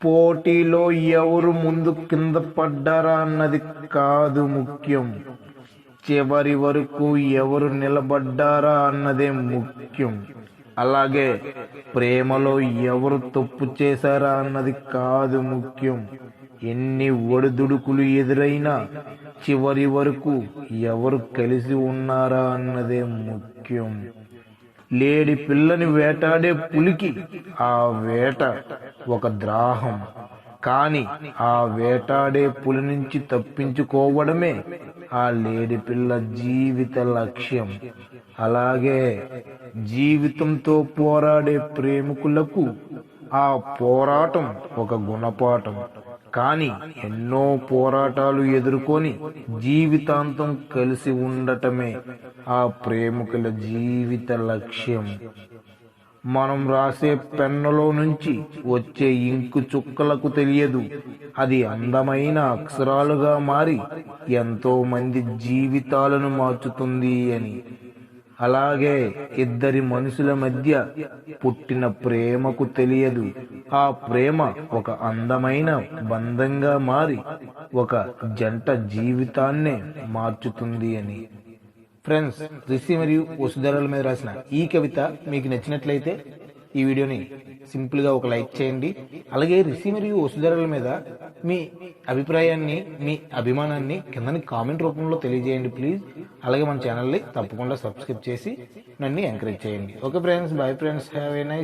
పోటీలో ఎవరు ముందు కింద పడ్డారా అన్నది కాదు ముఖ్యం. చివరి వరకు ఎవరు నిలబడ్డారా అన్నదే ముఖ్యం. అలాగే ప్రేమలో ఎవరు తప్పు చేశారా అన్నది కాదు ముఖ్యం. ఎన్ని ఒడిదుడుకులు ఎదురైనా చివరి వరకు ఎవరు కలిసి ఉన్నారా అన్నదే ముఖ్యం. లేడి పిల్లని వేటాడే పులికి ఆ వేట ఒక ద్రాహం. కాని ఆ వేటాడే పులి నుంచి తప్పించుకోవడమే ఆ లేడి పిల్ల జీవిత లక్ష్యం. అలాగే జీవితంతో పోరాడే ప్రేమికులకు ఆ పోరాటం ఒక గుణపాఠం. కానీ ఎన్నో పోరాటాలు ఎదుర్కొని జీవితాంతం కలిసి ఉండటమే ఆ ప్రేమికుల జీవిత లక్ష్యం. మనం రాసే పెన్నులో నుంచి వచ్చే ఇంకు చుక్కలకు తెలియదు. అది అందమైన అక్షరాలుగా మారి ఎంతో మంది జీవితాలను మార్చుతుంది అని. అలాగే ఇద్దరి మనుషుల మధ్య పుట్టిన ప్రేమకు తెలియదు. ఆ ప్రేమ ఒక అందమైన బంధంగా మారి ఒక జంట జీవితాన్నే మార్చుతుంది అని. ఫ్రెండ్స్ రిషి మరియు వసుధరల మీద రాసిన ఈ కవిత మీకు నచ్చినట్లయితే ఈ వీడియోని సింపుల్గా ఒక లైక్ చేయండి. అలాగే రిషి మరియు వసుధరల మీద మీ అభిప్రాయాన్ని మీ అభిమానాన్ని కిందని కామెంట్ రూపంలో తెలియజేయండి ప్లీజ్. అలాగే మన ఛానల్ని తప్పకుండా సబ్స్క్రైబ్ చేసి నన్ను ఎంకరేజ్ చేయండి. Okay friends bye friends have a nice